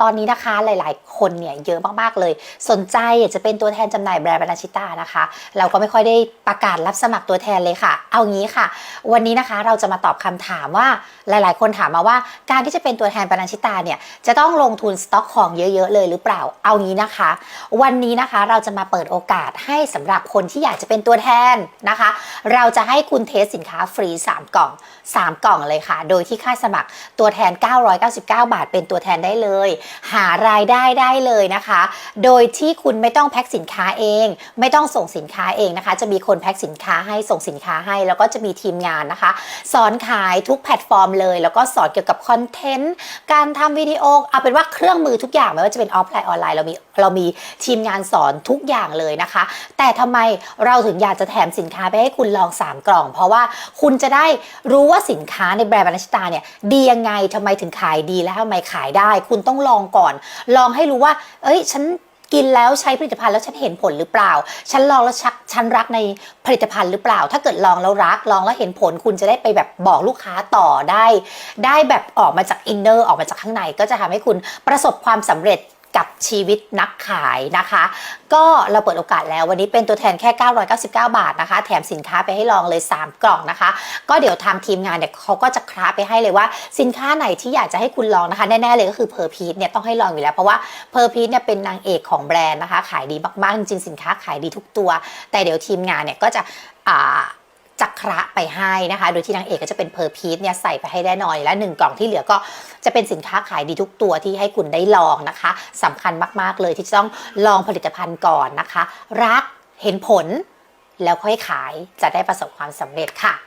ตอนนี้นะคะหลาย ๆ คนเนี่ยเยอะมากๆเลย สนใจอยากจะเป็นตัวแทนจำหน่ายแบรนด์บรรณชิตานะคะ เราก็ไม่ค่อยได้ประกาศรับสมัครตัวแทนเลยค่ะ เอางี้ค่ะ วันนี้นะคะเราจะมาตอบคำถามว่าหลาย ๆ คนถามมาว่าการที่จะเป็นตัวแทนบรรณชิตาเนี่ยจะต้องลงทุนสต็อกของเยอะ ๆ เลยหรือเปล่า เอางี้นะคะ วันนี้นะคะเราจะมาเปิดโอกาสให้สำหรับคนที่อยากจะเป็นตัวแทนนะคะ เราจะให้คุณเทสสินค้าฟรี 3 กล่อง 3 กล่องเลยค่ะ โดยที่ค่าสมัครตัวแทน 999 บาท เป็นตัวแทนได้เลยหารายได้ได้เลยนะคะ โดยที่คุณไม่ต้องแพ็คสินค้าเอง ไม่ต้องส่งสินค้าเองนะคะ จะมีคนแพ็คสินค้าให้ส่งสินค้าให้ แล้วก็จะมีทีมงานนะคะ สอนขายทุกแพลตฟอร์มเลย แล้วก็สอนเกี่ยวกับคอนเทนต์การทำวิดีโอเอาเป็นว่าเครื่องมือทุกอย่างไม่ว่าจะเป็นออฟไลน์ออนไลน์เรามีเรามีทีมงานสอนทุกอย่างเลยนะคะ แต่ทำไมเราถึงอยากจะแถมสินค้าไปให้คุณลอง 3 กล่อง เพราะว่าคุณจะได้รู้ว่าสินค้าในแบรนด์บรรณชิตาเนี่ยดียังไงทำไมถึงขายดีและทำไมขายได้ คุณต้องลององก่อน ลองให้รู้ว่า เอ้ย ฉันกินแล้วใช้ผลิตภัณฑ์แล้วฉันเห็นผลหรือเปล่า ฉันลองแล้วชักฉันรักในผลิตภัณฑ์หรือเปล่า ถ้าเกิดลองแล้วรัก ลองแล้วเห็นผลคุณจะได้ไปแบบบอกลูกค้าต่อได้ ได้แบบออกมาจากอินเนอร์ออกมาจากข้างในก็จะทำให้คุณประสบความสำเร็จ กับชีวิตนักขายนะคะ ก็เราเปิดโอกาสแล้ววันนี้เป็นตัวแทนแค่ 999 บาทนะคะ แถมสินค้าไปให้ลองเลย 3 กล่องนะคะ ก็เดี๋ยวทางทีมงานเนี่ยเขาก็จะคราไปให้เลยว่า สินค้าไหนที่อยากจะให้คุณลองนะคะแน่ๆเลยก็คือเพอร์พีทเนี่ยต้องให้ลองอยู่แล้ว เพราะว่าเพอร์พีทเนี่ยเป็นนางเอกของแบรนด์นะคะ ขายดีมากๆจริงๆสินค้าขายดีทุกตัว แต่เดี๋ยวทีมงานเนี่ยก็จะอ่า จักระไปให้นะคะ โดยที่นางเอกก็จะเป็นเพอร์พีทเนี่ยใส่ไปให้ได้หน่อยและหนึ่งกล่องที่เหลือก็จะเป็นสินค้าขายดีทุกตัวที่ให้คุณได้ลองนะคะสำคัญมากๆเลยที่จะต้องลองผลิตภัณฑ์ก่อนนะคะ รักเห็นผล แล้วค่อยขายจะได้ประสบความสำเร็จค่ะ